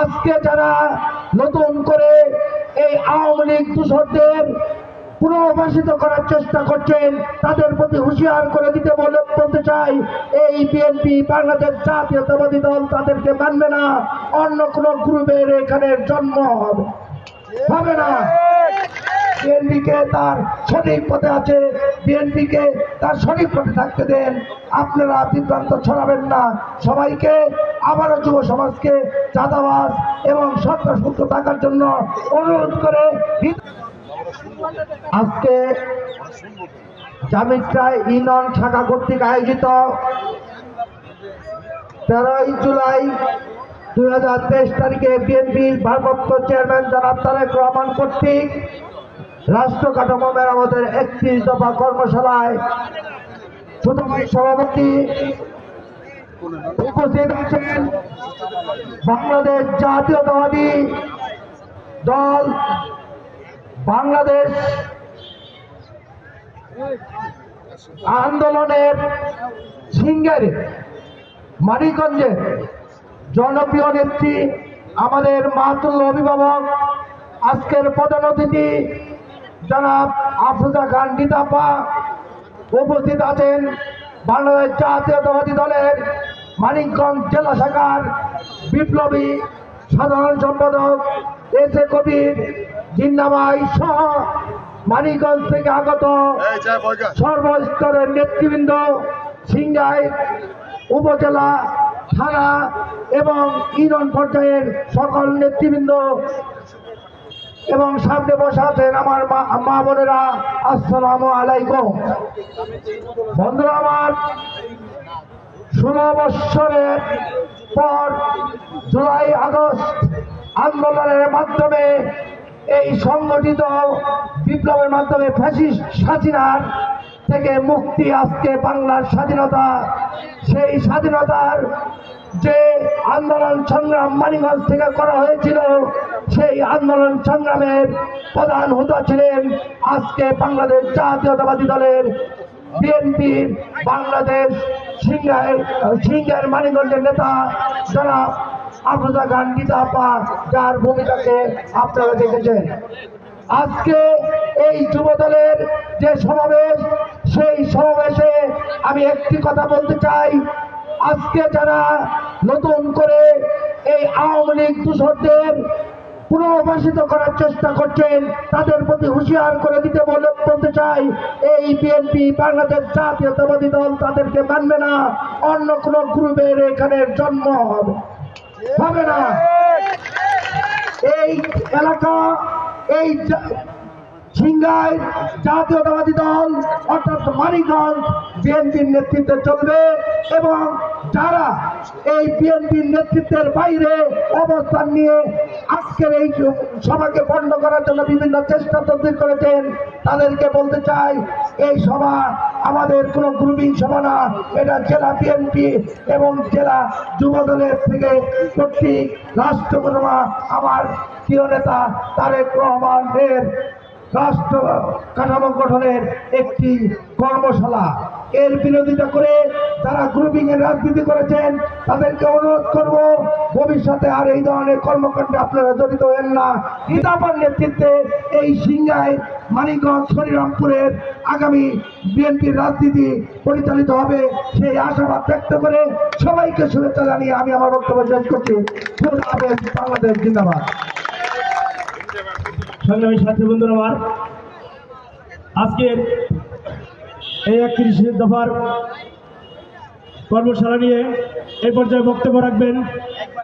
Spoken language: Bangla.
আজকে যারা নতুন করে এই আওয়ামী লীগ দূষণদের পুনর্বাসিত করার চেষ্টা করছেন, তাদের প্রতি হুঁশিয়ার করে দিতে বলে বলতে চাই, এই বিএনপি, বাংলাদেশ জাতীয়তাবাদী দল তাদেরকে মানবে না, অন্য কোন গ্রুপের এখানে জন্ম হবে হবে না। বিএনপিকে তার সঠিক পথে আছে, বিএনপিকে তার সঠিক পথে থাকতে দেন। আপনারা বিভ্রান্ত ছড়াবেন না। সবাইকে, আবারও যুব সমাজকে চাঁদাবাজ এবং সন্ত্রাসমুক্ত থাকার জন্য অনুরোধ করে আজকে জামিত্রা ইউনিয়ন শাখা কর্তৃক আয়োজিত তেরোই জুলাই দুই হাজার তেইশ তারিখে বিএনপির ভারপ্রাপ্ত চেয়ারম্যান জনাব তারেক রহমান কর্তৃক রাষ্ট্র কাঠামো মেরামতের একত্রিশ দফা কর্মশালায় সুতরাং সভাপতি উপস্থিত আছেন বাংলাদেশ জাতীয়তাবাদী দল বাংলাদেশ আন্দোলনের সিঙ্গারে মানিকগঞ্জের জনপ্রিয় নেত্রী, আমাদের মাতুল অভিভাবক, আজকের প্রধান অতিথি জনাব আফরুজা খান গীতাপা উপস্থিত আছেন বাংলাদেশ জাতীয়তাবাদী দলের মানিকগঞ্জ জেলা শাখার বিপ্লবী সাধারণ সম্পাদক এস এ কবির জিন্দাবাই সহ মানিকগঞ্জ থেকে আগত সর্বস্তরের নেতৃবৃন্দ সিংগাই উপজেলা থানা এবং ইউনিয়ন পর্যায়ের সকল নেতৃবৃন্দ এবং সামনে বসে আছেন আমার মা বোনেরা, আসসালামু আলাইকুম। বন্ধুরা আমার, ষোলো বৎসরের পর জুলাই আগস্ট আন্দোলনের মাধ্যমে এই সংগঠিত বিপ্লবের মাধ্যমে ফ্যাসিস্ট স্বাধীনার থেকে মুক্তি আজকে বাংলার স্বাধীনতা, সেই স্বাধীনতার যে আন্দোলন সংগ্রাম মানিগঞ্জ থেকে করা হয়েছিল, সেই আন্দোলন সংগ্রামের প্রধান হুতা ছিলেন আজকে বাংলাদেশ জাতীয়তাবাদী দলের বিএনপির বাংলাদেশ সিংহের সিংহের মানিগঞ্জের নেতা জনাব আফরোজা খান গীতাপা যার ভূমিকাকে আপনারা দেখেছেন। আজকে এই যুব দলের যে সমাবেশ, সেই সমাবেশে আমি একটি কথা বলতে চাই। আজকে যারা নতুন করে এই আওয়ামী লীগ দূষরদের পুনর্বাসিত করার চেষ্টা করছেন, তাদের প্রতি হুঁশিয়ার করে দিতে বলে বলতে চাই, এই বিএনপি, বাংলাদেশ জাতীয়তাবাদী দল তাদেরকে মানবে না, অন্য কোন গ্রুপের এখানে জন্ম হবে হবে না। এই এলাকা, এই সিংগাই জাতীয়তাবাদী দল, অর্থাৎ মানিকগঞ্জ বিএনপির নেতৃত্বে চলবে এবং যারা এই বিএনপির নেতৃত্বের বাইরে অবস্থান নিয়ে আজকের এই সভাকে বন্ধ করার জন্য বিভিন্ন চেষ্টা তদবির করেছেন, তাদেরকে বলতে চাই, এই সভা আমাদের কোনো গ্রুপিং সভা না, এটা জেলা বিএনপি এবং জেলা যুব দলের থেকে কর্তৃক রাষ্ট্রকর্মা আমার প্রিয় নেতা তারেক রহমানের রাষ্ট্র কাঠামো গঠনের একটি কর্মশালা। এর বিরোধিতা করে তারা গ্রুপিং এর রাজনীতি করেছেন, তাদেরকে অনুরোধ করব, ভবিষ্যতে আর এই ধরনের কর্মকাণ্ডে আপনারা জড়িত হন না। গীতাপার নেতৃত্বে এই সিংহায় মানিকগঞ্জ হরিরামপুরের আগামী বিএনপির রাজনীতি পরিচালিত হবে সেই আশাবাদ ব্যক্ত করে সবাইকে শুভেচ্ছা জানিয়ে আমি আমার বক্তব্য শেষ করছি। বাংলাদেশ জিন্দাবাদ। সংগ্রামী সাথী বন্ধুরা আমার আজকের এই একত্রিশের দফার কর্মশালা নিয়ে এ পর্যায়ে বক্তব্য রাখবেন।